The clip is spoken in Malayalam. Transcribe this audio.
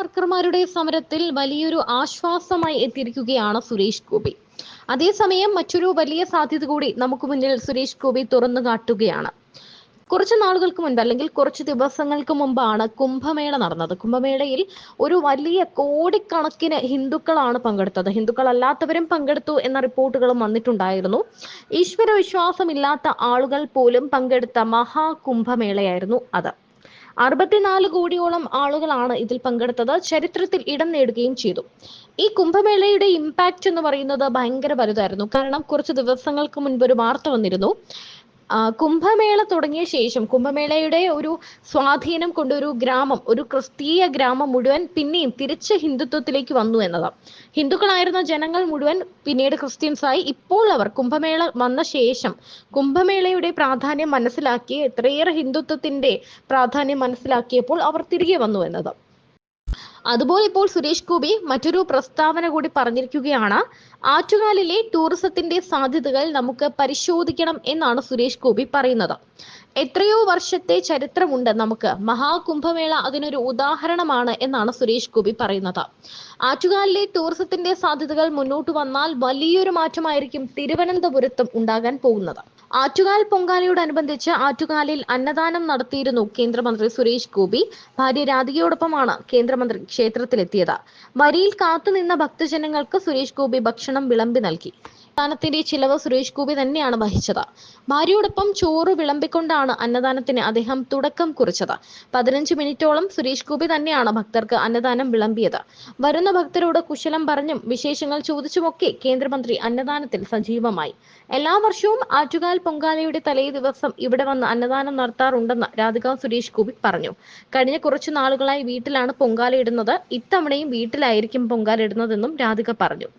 വർക്കർമാരുടെ സമരത്തിൽ വലിയൊരു ആശ്വാസമായി എത്തിയിരിക്കുകയാണ് സുരേഷ് ഗോപി. അതേസമയം മറ്റൊരു വലിയ സാധ്യത കൂടി നമുക്ക് മുന്നിൽ സുരേഷ് ഗോപി തുറന്നു കാട്ടുകയാണ്. കുറച്ച് നാളുകൾക്ക് മുൻപ് അല്ലെങ്കിൽ കുറച്ച് ദിവസങ്ങൾക്ക് മുമ്പാണ് കുംഭമേള നടന്നത്. കുംഭമേളയിൽ ഒരു വലിയ കോടിക്കണക്കിന് ഹിന്ദുക്കളാണ് പങ്കെടുത്തത്. ഹിന്ദുക്കൾ അല്ലാത്തവരും പങ്കെടുത്തു എന്ന റിപ്പോർട്ടുകളും വന്നിട്ടുണ്ടായിരുന്നു. ഈശ്വര വിശ്വാസമില്ലാത്ത ആളുകൾ പോലും പങ്കെടുത്ത മഹാകുംഭമേളയായിരുന്നു അത്. അറുപത്തിനാല് കോടിയോളം ആളുകളാണ് ഇതിൽ പങ്കെടുത്തത്. ചരിത്രത്തിൽ ഇടം നേടുകയും ചെയ്തു. ഈ കുംഭമേളയുടെ ഇമ്പാക്റ്റ് എന്ന് പറയുന്നത് ഭയങ്കര വലുതായിരുന്നു. കാരണം കുറച്ച് ദിവസങ്ങൾക്ക് മുൻപ് ഒരു വാർത്ത വന്നിരുന്നു. കുംഭമേള തുടങ്ങിയ ശേഷം കുംഭമേളയുടെ ഒരു സ്വാധീനം കൊണ്ട് ഒരു ഗ്രാമം ഒരു ക്രിസ്തീയ ഗ്രാമം മുഴുവൻ പിന്നെയും തിരിച്ച് ഹിന്ദുത്വത്തിലേക്ക് വന്നു എന്നതാണ്. ഹിന്ദുക്കളായിരുന്ന ജനങ്ങൾ മുഴുവൻ പിന്നീട് ക്രിസ്ത്യൻസായി ഇപ്പോൾ അവർ കുംഭമേള വന്ന ശേഷം കുംഭമേളയുടെ പ്രാധാന്യം മനസ്സിലാക്കി എത്രയേറെ ഹിന്ദുത്വത്തിന്റെ പ്രാധാന്യം മനസ്സിലാക്കിയപ്പോൾ അവർ തിരികെ വന്നു എന്നത് അതുപോലെ ഇപ്പോൾ സുരേഷ് ഗോപി മറ്റൊരു പ്രസ്താവന കൂടി പറഞ്ഞിരിക്കുകയാണ്. ആറ്റുകാലിലെ ടൂറിസത്തിന്റെ സാധ്യതകൾ നമുക്ക് പരിശോധിക്കണം എന്നാണ് സുരേഷ് ഗോപി പറയുന്നത്. എത്രയോ വർഷത്തെ ചരിത്രമുണ്ട് നമുക്ക്. മഹാകുംഭമേള അതിനൊരു ഉദാഹരണമാണ് എന്നാണ് സുരേഷ് ഗോപി പറയുന്നത്. ആറ്റുകാലിലെ ടൂറിസത്തിന്റെ സാധ്യതകൾ മുന്നോട്ട് വന്നാൽ വലിയൊരു മാറ്റമായിരിക്കും തിരുവനന്തപുരത്തും ഉണ്ടാകാൻ പോകുന്നത്. ആറ്റുകാൽ പൊങ്കാലയോടനുബന്ധിച്ച് ആറ്റുകാലിൽ അന്നദാനം നടത്തിയിരുന്നു കേന്ദ്രമന്ത്രി സുരേഷ് ഗോപി. ഭാര്യ രാധികയോടൊപ്പമാണ് കേന്ദ്രമന്ത്രി ക്ഷേത്രത്തിലെത്തിയത്. വരിയിൽ കാത്തുനിന്ന ഭക്തജനങ്ങൾക്ക് സുരേഷ് ഗോപി ഭക്ഷണം വിളമ്പി നൽകി. അന്നദാനത്തിന്റെ ചിലവ് സുരേഷ് ഗോപി തന്നെയാണ് വഹിച്ചത്. ഭാര്യയോടൊപ്പം ചോറ് വിളമ്പിക്കൊണ്ടാണ് അന്നദാനത്തിന് അദ്ദേഹം തുടക്കം കുറിച്ചത്. പതിനഞ്ച് മിനിറ്റോളം സുരേഷ് ഗോപി തന്നെയാണ് ഭക്തർക്ക് അന്നദാനം വിളമ്പിയത്. വരുന്ന ഭക്തരോട് കുശലം പറഞ്ഞും വിശേഷങ്ങൾ ചോദിച്ചുമൊക്കെ കേന്ദ്രമന്ത്രി അന്നദാനത്തിൽ സജീവമായി. എല്ലാ വർഷവും ആറ്റുകാൽ പൊങ്കാലയുടെ തലേ ദിവസം ഇവിടെ വന്ന് അന്നദാനം നടത്താറുണ്ടെന്ന് രാധിക സുരേഷ് ഗോപി പറഞ്ഞു. കഴിഞ്ഞ കുറച്ചു നാളുകളായി വീട്ടിലാണ് പൊങ്കാല ഇടുന്നത്. ഇത്തവണയും വീട്ടിലായിരിക്കും പൊങ്കാല ഇടുന്നതെന്നും രാധിക പറഞ്ഞു.